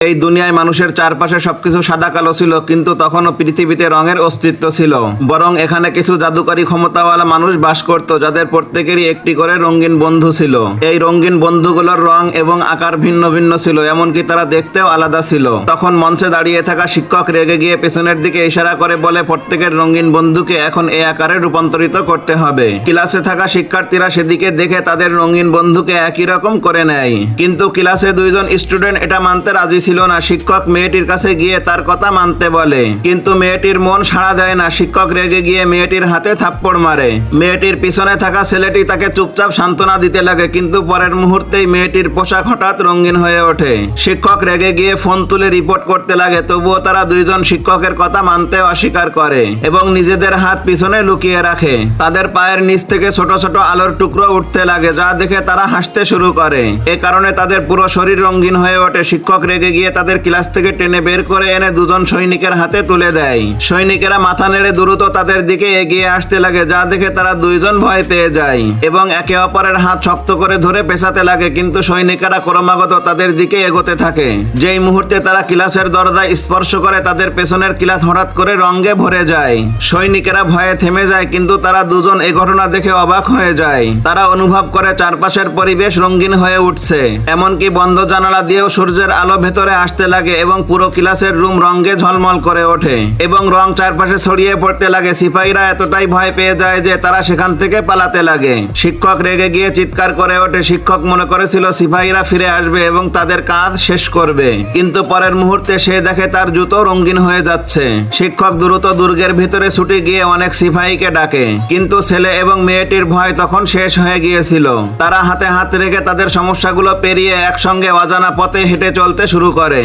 এই দুনিয়ায় মানুষের চারপাশে সবকিছু সাদা কালো ছিল, কিন্তু তখনও পৃথিবীতে রঙের অস্তিত্ব ছিল। বরং এখানে কিছু জাদুকরী ক্ষমতাওয়ালা মানুষ বাস করত, যাদের প্রত্যেকেরই একটি করে রঙিন বন্ধু ছিল। এই রঙিন বন্ধুগুলোর রং এবং আকার ভিন্ন ভিন্ন ছিল, এমনকি তারা দেখতেও আলাদা ছিল। তখন মঞ্চে দাঁড়িয়ে থাকা শিক্ষক রেগে গিয়ে পেছনের দিকে ইশারা করে বলে, প্রত্যেকের রঙিন বন্ধুকে এখন এ আকারে রূপান্তরিত করতে হবে। ক্লাসে থাকা শিক্ষার্থীরা সেদিকে দেখে তাদের রঙিন বন্ধুকে একই রকম করে নেয়। কিন্তু ক্লাসে দুইজন স্টুডেন্ট এটা মানতে রাজি ছিল না, শিক্ষক মেয়েটির কাছে গিয়ে তার কথা মানতে বলে। কিন্তু মেয়েটির মন সাড়া দেয় না, শিক্ষক রেগে গিয়ে মেয়েটির হাতে থাপ্পড় মারে। মেয়েটির পিছনে থাকা ছেলেটি তাকে চুপচাপ সান্ত্বনা দিতে লাগে, কিন্তু পরের মুহূর্তেই মেয়েটির পোশাক হঠাৎ রঙিন হয়ে ওঠে। শিক্ষক রেগে গিয়ে ফোন তুলে রিপোর্ট করতে লাগে, তবুও তারা দুইজন শিক্ষকের কথা মানতে অস্বীকার করে এবং নিজেদের হাত পিছনে লুকিয়ে রাখে। তাদের পায়ের নিচ থেকে ছোট ছোট আলোর টুকরো উঠতে লাগে, যা দেখে তারা হাসতে শুরু করে। এ কারণে তাদের পুরো শরীর রঙিন হয়ে ওঠে, শিক্ষক রেগে গিয়ে তাদের ক্লাস থেকে টেনে বের করে এনে দুজন সৈনিকের হাতে তুলে দেয়। সৈনিকেরা মাথা নেড়ে দ্রুত তাদের দিকে এগিয়ে আসতে লাগে, যা দেখে তারা দুইজন ভয় পেয়ে যায় এবং একে অপরের হাত শক্ত করে ধরে পেছাতে লাগে, কিন্তু সৈনিকেরা ক্রমাগত তাদের দিকে এগোতে থাকে। যেই মুহূর্তে তারা ক্লাসের দরজায় স্পর্শ করে, তাদের পেছনের ক্লাস হঠাৎ করে রঙে ভরে যায়। সৈনিকেরা ভয়ে থেমে যায়, কিন্তু তারা দুজন এই ঘটনা দেখে অবাক হয়ে যায়। তারা অনুভব করে চারপাশের পরিবেশ রঙিন হয়ে উঠছে, এমনকি বন্ধ জানালা দিয়েও সূর্যের আলো ভেতরে আসতে লাগে এবং পুরো ক্লাসের রুম রঙে ঝলমল করে ওঠে এবং রং চারপাশে ছড়িয়ে পড়তে লাগে। সিপাহীরা এতটাই ভয় পেয়ে যায় যে তারা সেখান থেকে পালাতে লাগে। শিক্ষক রেগে গিয়ে চিৎকার করে ওঠে। শিক্ষক মনে করেছিল সিপাহীরা ফিরে আসবে এবং তাদের কাজ শেষ করবে। কিন্তু পরের মুহূর্তে সে দেখে তার জুতো রঙিন হয়ে যাচ্ছে। শিক্ষক দ্রুত দুর্গের ভিতরে ছুটে গিয়ে অনেক সিপাহীকে ডাকে। কিন্তু ছেলে এবং মেয়েটির ভয় তখন শেষ হয়ে গিয়েছিল। তারা হাতে হাত রেখে তাদের সমস্যাগুলো পেরিয়ে একসঙ্গে অজানা পথে হেঁটে চলতে শুরু করে